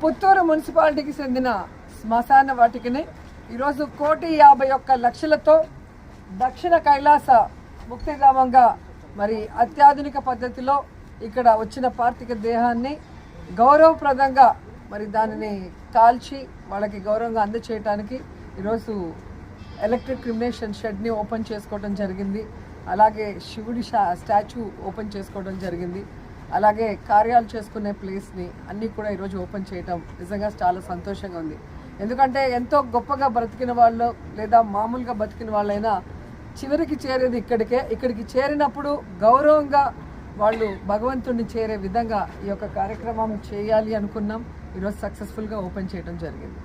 పుత్తూరు మున్సిపాలిటీకి చెందిన శ్మశాన వాటికని ఈరోజు కోటి యాభై ఒక్క లక్షలతో దక్షిణ కైలాస ముక్తిధామంగా మరి అత్యాధునిక పద్ధతిలో ఇక్కడ వచ్చిన పార్థిక దేహాన్ని గౌరవప్రదంగా మరి దానిని కాల్చి వాళ్ళకి గౌరవంగా అందచేయటానికి ఈరోజు ఎలక్ట్రిక్ క్రిమినేషన్ షెడ్ని ఓపెన్ చేసుకోవడం జరిగింది. అలాగే శివుడి స్టాచ్యూ ఓపెన్ చేసుకోవడం జరిగింది. అలాగే కార్యాలు చేసుకునే ప్లేస్ని అన్నీ కూడా ఈరోజు ఓపెన్ చేయటం నిజంగా చాలా సంతోషంగా ఉంది. ఎందుకంటే ఎంతో గొప్పగా బ్రతికిన వాళ్ళు లేదా మామూలుగా బతికిన వాళ్ళైనా చివరికి చేరేది ఇక్కడికే. ఇక్కడికి చేరినప్పుడు గౌరవంగా వాళ్ళు భగవంతుడిని చేరే విధంగా ఈ యొక్క కార్యక్రమం చేయాలి అనుకున్నాం. ఈరోజు సక్సెస్ఫుల్గా ఓపెన్ చేయడం జరిగింది.